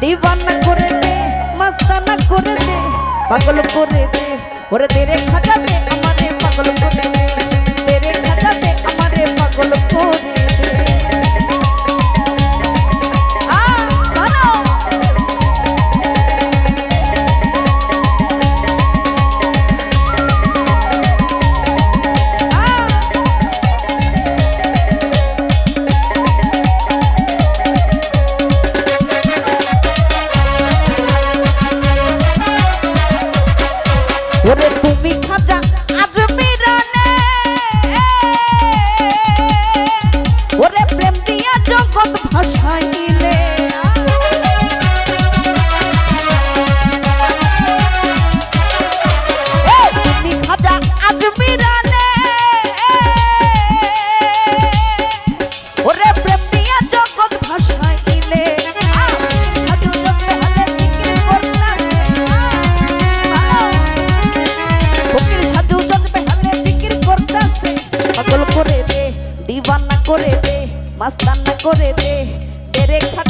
দিবানা করে দে মাস্তানা করে দে পাগল করে দে ওরে তেরে খাজা আস্তানা করে দে। রেখা